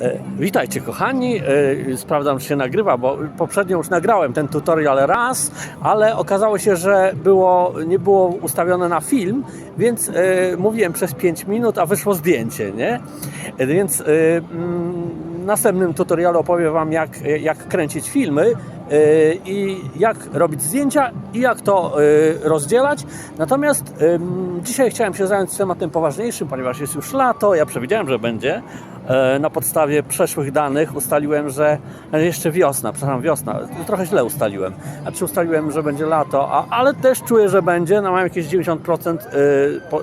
E, Witajcie kochani, E, sprawdzam czy się nagrywa, bo poprzednio już nagrałem ten tutorial raz, ale okazało się, że było, nie było ustawione na film, więc e, mówiłem przez 5 minut, a wyszło zdjęcie, nie? Więc mm, w następnym tutorialu opowiem Wam jak, jak kręcić filmy i jak robić zdjęcia i jak to rozdzielać. Natomiast dzisiaj chciałem się zająć tematem poważniejszym, ponieważ jest już lato, ja przewidziałem, że będzie. E, Na podstawie przeszłych danych ustaliłem, że e, jeszcze wiosna, przepraszam, wiosna, trochę źle ustaliłem. Znaczy ustaliłem, że będzie lato, a, ale też czuję, że będzie. No mam jakieś 90% e,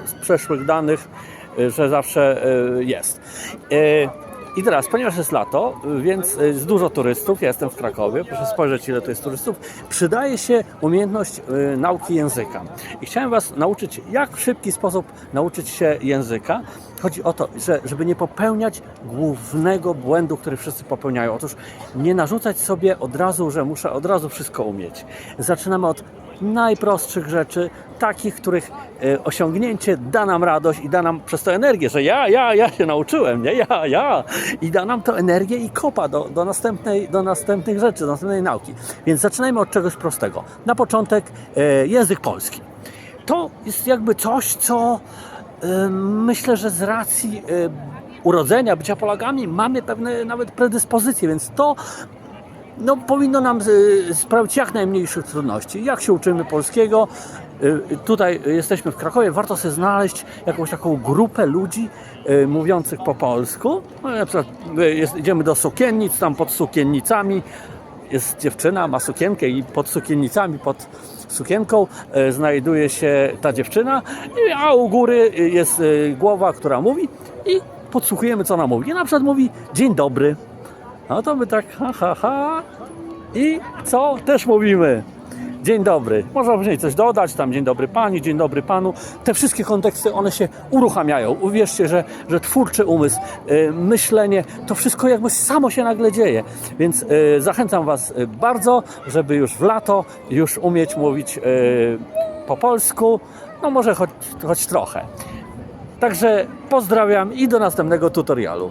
z przeszłych danych, że zawsze jest. I teraz, ponieważ jest lato, więc y, jest dużo turystów, ja jestem w Krakowie, proszę spojrzeć ile to jest turystów, przydaje się umiejętność y, nauki języka. I chciałem Was nauczyć, jak w szybki sposób nauczyć się języka. Chodzi o to, że, żeby nie popełniać głównego błędu, który wszyscy popełniają. Otóż nie narzucać sobie od razu, że muszę od razu wszystko umieć. Zaczynamy od najprostszych rzeczy, takich, których e, osiągnięcie da nam radość i da nam przez to energię, że ja, ja, ja się nauczyłem, nie, ja, ja. I da nam to energię i kopa do, do, następnej, do następnych rzeczy, do następnej nauki. Więc zaczynajmy od czegoś prostego. Na początek e, język polski. To jest jakby coś, co e, myślę, że z racji urodzenia, bycia Polakami, mamy pewne nawet predyspozycje, więc to no, powinno nam y, sprawić jak najmniejszych trudności. Jak się uczymy polskiego? Y, Tutaj jesteśmy w Krakowie, warto sobie znaleźć jakąś taką grupę ludzi y, mówiących po polsku. No, na przykład jest, idziemy do sukiennic, tam pod sukiennicami jest dziewczyna, ma sukienkę i pod sukiennicami, pod sukienką znajduje się ta dziewczyna, a u góry jest głowa, która mówi i podsłuchujemy, co ona mówi. I na przykład mówi dzień dobry. No to my tak ha, ha, ha. I co? Też mówimy. Dzień dobry. Można później coś dodać, tam dzień dobry pani, dzień dobry panu. Te wszystkie konteksty, one się uruchamiają. Uwierzcie, że, że twórczy umysł, y, myślenie, to wszystko jakby samo się nagle dzieje. Więc y, zachęcam Was y, bardzo, żeby już w lato już umieć mówić y, po polsku, no może choć, choć trochę. Także pozdrawiam i do następnego tutorialu.